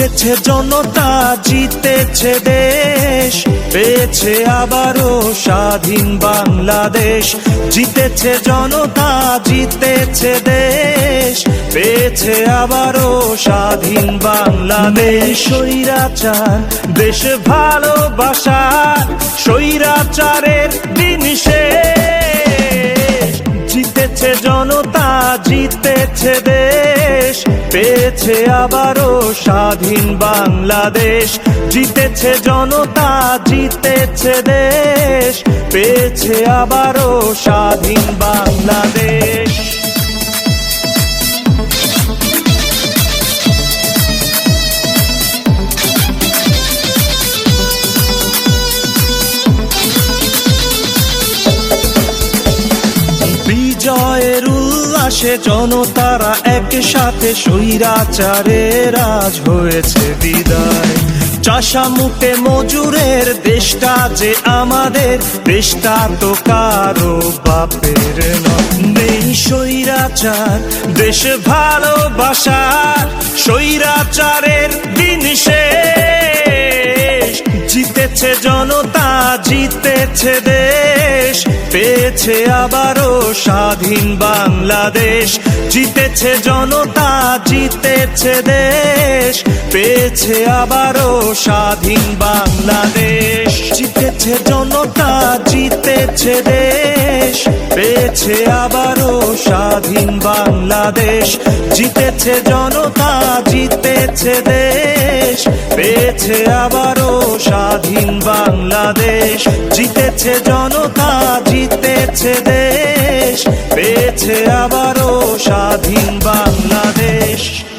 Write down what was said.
জিতেছে জনতা, জিতেছে দেশ। পেয়েছে আবারও স্বাধীন বাংলাদেশ। জিতেছে জনতা, জিতেছে দেশ। পেয়েছে আবারও স্বাধীন বাংলাদেশ। স্বৈরাচার, দেশ ভালোবাসা, স্বৈরাচারের দিন শেষ। জিতেছে জনতা, জিতেছে দেশ। পেয়েছে আবারও স্বাধীন বাংলাদেশ। জিতেছে জনতা জিতেছে দেশ। পেয়েছে আবারও স্বাধীন বাংলাদেশ। উল্লাসে জনতারা একসাথে সৈরাচারে রাজ হয়েছে বিদায় চাষা মুখে মজুরের দেশটা যে আমাদের, দেশটা তো কারও বাপের। নেই সৈরাচার দেশ ভালোবাসার স্বৈরাচারের জনতা জিতেছে দেশ, পেয়েছে আবারও স্বাধীন বাংলাদেশ। জিতেছে জনতা, জিতেছে দেশ, পেয়েছে আবারও স্বাধীন বাংলাদেশ। জিতেছে জনতা, জিতেছে দেশ, পেয়েছে আবারও স্বাধীন বাংলাদেশ। জিতেছে জনতা, জিতেছে দেশ। পেয়েছে আবারও স্বাধীন বাংলাদেশ। জিতেছে জনতা, জিতেছে দেশ। পেয়েছে আবারও স্বাধীন বাংলাদেশ।